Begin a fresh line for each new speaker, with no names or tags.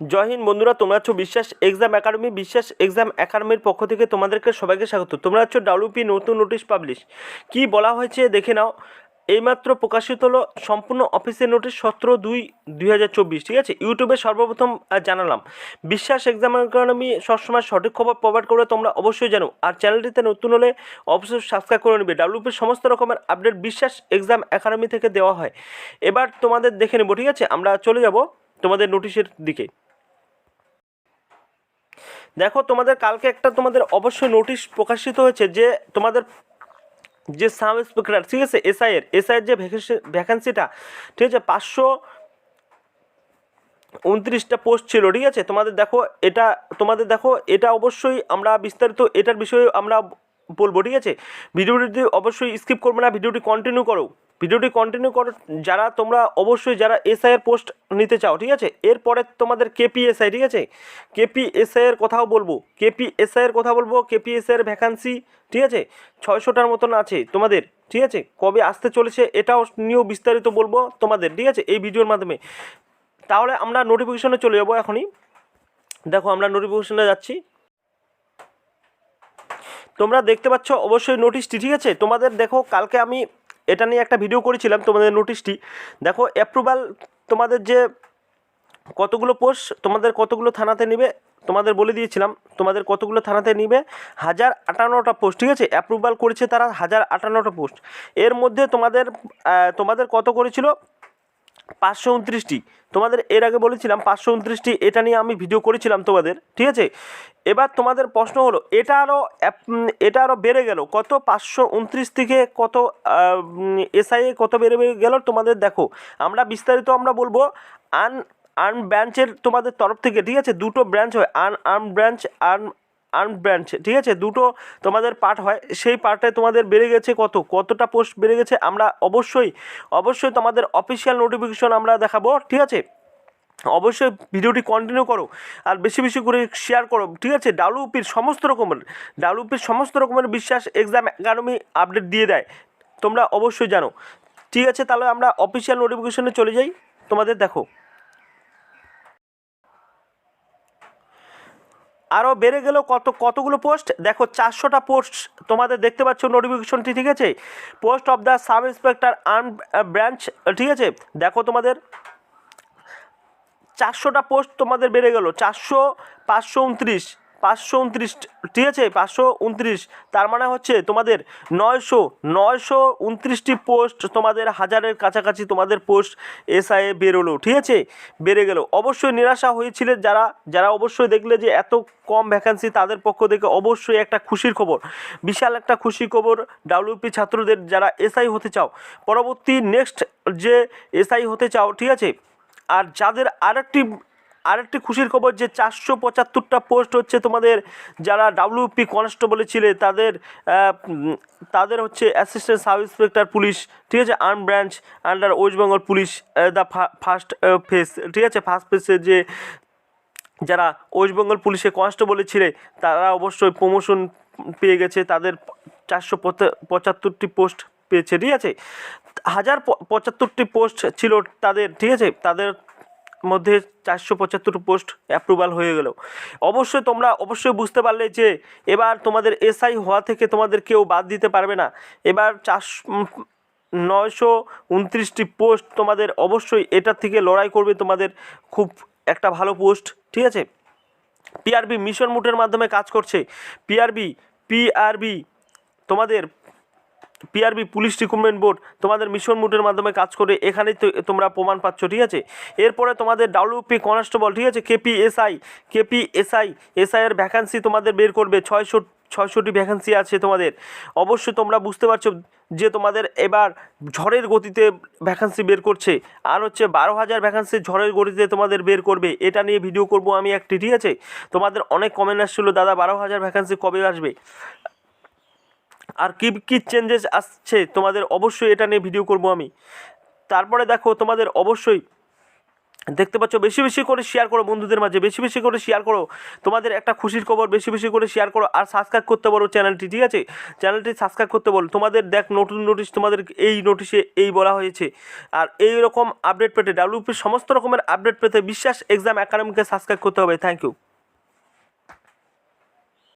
জয় হিন্দ, বন্ধুরা, তোমরা আছো বিশ্বাস এক্সাম একাডেমি, বিশ্বাস এক্সাম একাডেমির পক্ষ থেকে তোমাদেরকে সবাইকে স্বাগত। তোমরা আছো ডাব্লিউপি নতুন নোটিশ পাবলিশ। কি বলা হয়েছে দেখে নাও। এইমাত্র প্রকাশিত হলো সম্পূর্ণ অফিসের নোটিশ সতেরো দুই দুই হাজার চব্বিশ, ঠিক আছে? ইউটিউবে সর্বপ্রথম জানালাম। বিশ্বাস এক্সাম একাডেমি সবসময় সঠিক খবর প্রোভাইড করে তোমরা অবশ্যই জানো। আর চ্যানেলটিতে নতুন হলে অবশ্যই সাবস্ক্রাইব করে নেবে। ডাব্লিউপির সমস্ত রকমের আপডেট বিশ্বাস এক্সাম একাডেমি থেকে দেওয়া হয়। এবার তোমাদের দেখে নেব, ঠিক আছে? আমরা চলে যাব তোমাদের নোটিশের দিকে। দেখো, তোমাদের কালকে একটা তোমাদের অবশ্যই নোটিশ প্রকাশিত হয়েছে যে তোমাদের যে সাব ইন্সপেক্টর ঠিক আছে এসআইয়ের এসআইয়ের যে ভ্যাকেন্সি ভ্যাকেন্সিটা ঠিক আছে, পাঁচশো উনত্রিশটা পোস্ট ছিল, ঠিক আছে, তোমাদের দেখো, এটা, তোমাদের দেখো, এটা অবশ্যই আমরা বিস্তারিত এটার বিষয়ে আমরা বলব, ঠিক আছে, ভিডিওটি অবশ্যই স্কিপ করবে না, ভিডিওটি কন্টিনিউ করো। ভিডিওটি কন্টিনিউ করো। যারা তোমরা অবশ্যই যারা এসআইয়ের পোস্ট নিতে চাও, ঠিক আছে? এরপরে তোমাদের কেপিএসআই ঠিক আছে? কেপিএসআই এর কথাও বলব? কেপিএসআই এর কথা বলব? কেপিএসআই এর ভ্যাকান্সি ঠিক আছে? ছয়শোটার মতন আছে তোমাদের, ঠিক আছে? কবে আসতে চলেছে এটাও নিয়েও বিস্তারিত বলব তোমাদের, ঠিক আছে? এই ভিডিওর মাধ্যমে। তাহলে আমরা নোটিফিকেশনে চলে যাব এখনই। দেখো, আমরা নোটিফিকেশনে যাচ্ছি। তোমরা দেখতে পাচ্ছ অবশ্যই নোটিশটি ঠিক আছে? তোমাদের দেখো, কালকে আমি এটা নিয়ে একটা ভিডিও করেছিলাম তোমাদের নোটিশটি দেখো অ্যাপ্রুভাল তোমাদের যে কতগুলো পোস্ট তোমাদের কতগুলো থানাতে নিবে, তোমাদের বলে দিয়েছিলাম, তোমাদের কতগুলো থানাতে নিবে, হাজার আটান্নটা পোস্ট ঠিক আছে? অ্যাপ্রুভাল করেছে তারা হাজার আটান্নটা পোস্ট এর মধ্যে তোমাদের তোমাদের কত করেছিল? পাঁচশো উনত্রিশটি। তোমাদের এর আগে বলেছিলাম পাঁচশো উনত্রিশটি, এটা নিয়ে আমি ভিডিও করেছিলাম তোমাদের, ঠিক আছে? এবার তোমাদের প্রশ্ন হলো, এটা আরও এটা আরও বেড়ে গেল, কত পাঁচশো উনত্রিশ থেকে কত এসআইএ কত বেড়ে বেড়ে গেল তোমাদের দেখো। আমরা বিস্তারিত আমরা বলব, আন আর্ন ব্রাঞ্চের তোমাদের তরফ থেকে, ঠিক আছে? দুটো ব্রাঞ্চ হয়, unarmed branch armed armed branch ঠিক আছে? দুটো তোমাদের পার্ট হয়, সেই পার্টে তোমাদের বেড়ে গেছে কত? কতটা পোস্ট বেড়ে গেছে? আমরা অবশ্যই অবশ্যই তোমাদের অফিসিয়াল নোটিফিকেশন আমরা দেখাবো, ঠিক আছে? অবশ্যই ভিডিওটি কন্টিনিউ করো, আর বেশি বেশি করে শেয়ার করো, ঠিক আছে? ডাব্লিউপির সমস্ত রকমের ডাব্লিউপির সমস্ত রকমের বিশ্বাস এক্সাম একাডেমি আপডেট দিয়ে দেয়, তোমরা অবশ্যই জানো, ঠিক আছে? তাহলে আমরা অফিসিয়াল নোটিফিকেশনে চলে যাই, তোমাদের দেখো। আরও বেড়ে গেল কত, কতগুলো পোস্ট দেখো, চারশোটা পোস্ট তোমাদের দেখতে পাচ্ছ নোটিফিকেশনটি ঠিক আছে? Post of the sub inspector arm branch ঠিক আছে? দেখো তোমাদের, চারশোটা পোস্ট তোমাদের বেড়ে গেল, চারশো পাঁচশো উনত্রিশ। পাঁচশো উনত্রিশ, ঠিক আছে? পাঁচশো উনত্রিশ, তার মানে হচ্ছে তোমাদের নয়শো নয়শো উনত্রিশটি পোস্ট তোমাদের হাজারের কাছাকাছি তোমাদের পোস্ট এসআইএ বেরোলো, ঠিক আছে? বেড়ে গেল। অবশ্যই নিরাশা হয়েছিল যারা যারা অবশ্যই দেখলে যে এত কম ভ্যাকান্সি তাদের পক্ষ থেকে অবশ্যই একটা খুশির খবর। বিশাল একটা খুশির খবর ডাব্লিউপি ছাত্রদের যারা এসআই হতে চাও। পরবর্তী নেক্সট যে এসআই হতে চাও, ঠিক আছে? আর যাদের আরেকটি আরেকটি খুশির খবর যে চারশো পঁচাত্তরটা পোস্ট হচ্ছে তোমাদের যারা ডাব্লিউপি কনস্টেবলে ছিলে, তাদের তাদের হচ্ছে অ্যাসিস্ট্যান্ট সাব ইন্সপেক্টর পুলিশ, ঠিক আছে arm branch under West Bengal police the first phase ঠিক আছে ফার্স্ট ফেসে যে যারা ওয়েস্ট বেঙ্গল পুলিশে কনস্টেবলে ছিলে, তারা অবশ্যই প্রমোশন পেয়ে গেছে, তাদের চারশো পঁচাত্তরটি পোস্ট পেয়েছে, ঠিক আছে। হাজার পঁচাত্তরটি পোস্ট ছিল তাদের, ঠিক আছে, তাদের মধ্যে চারশো পঁচাত্তর পোস্ট অ্যাপ্রুভাল হয়ে গেল। অবশ্যই তোমরা অবশ্যই বুঝতে পারলে যে এবার তোমাদের এসআই হওয়া থেকে তোমাদের কেউ বাদ দিতে পারবে না। এবার চারশো নয়শো উনত্রিশটি পোস্ট তোমাদের অবশ্যই এটার থেকে লড়াই করবে তোমাদের খুব একটা ভালো পোস্ট, ঠিক আছে? পিআরবি মিশন মুটের মাধ্যমে কাজ করছে। পিআরবি পিআরবি তোমাদের পিআরবি পুলিশ রিক্রুটমেন্ট বোর্ড তোমাদের মিশন মুটের মাধ্যমে কাজ করে এখানেই তো তোমরা প্রমাণ পাচ্ছ, ঠিক আছে? এরপরে তোমাদের ডাব্লিউপি কনস্টেবল ঠিক আছে? KP SI KP SI SI এর ভ্যাকান্সি তোমাদের বের করবে। ছয়শো, ছয়শোটি ভ্যাকান্সি আছে তোমাদের। অবশ্যই তোমরা বুঝতে পারছ যে তোমাদের এবার ঝড়ের গতিতে ভ্যাকান্সি বের করছে। আর হচ্ছে বারো হাজার ভ্যাকান্সি ঝড়ের গতিতে তোমাদের বের করবে। এটা নিয়ে ভিডিও করব আমি একটি, ঠিক আছে? তোমাদের অনেক কমেন্ট আসছিল, দাদা, বারো হাজার ভ্যাকান্সি কবে আসবে? আর কী কী চেঞ্জেস আসছে? তোমাদের অবশ্যই এটা নিয়ে ভিডিও করব আমি। তারপরে দেখো, তোমাদের অবশ্যই দেখতে পাচ্ছ, বেশি বেশি করে শেয়ার করো বন্ধুদের মাঝে, বেশি বেশি করে শেয়ার করো। তোমাদের একটা খুশির খবর, বেশি বেশি করে শেয়ার করো আর সাবস্ক্রাইব করতে বলো চ্যানেলটি ঠিক আছে? চ্যানেলটি সাবস্ক্রাইব করতে বলো। তোমাদের দেখ, নতুন নোটিশ তোমাদের এই নোটিশে এই বলা হয়েছে। আর এই রকম আপডেট পেতে ডাব্লিউপির সমস্ত রকমের আপডেট পেতে বিশ্বাস এক্সাম একাডেমিকে সাবস্ক্রাইব করতে হবে। Thank you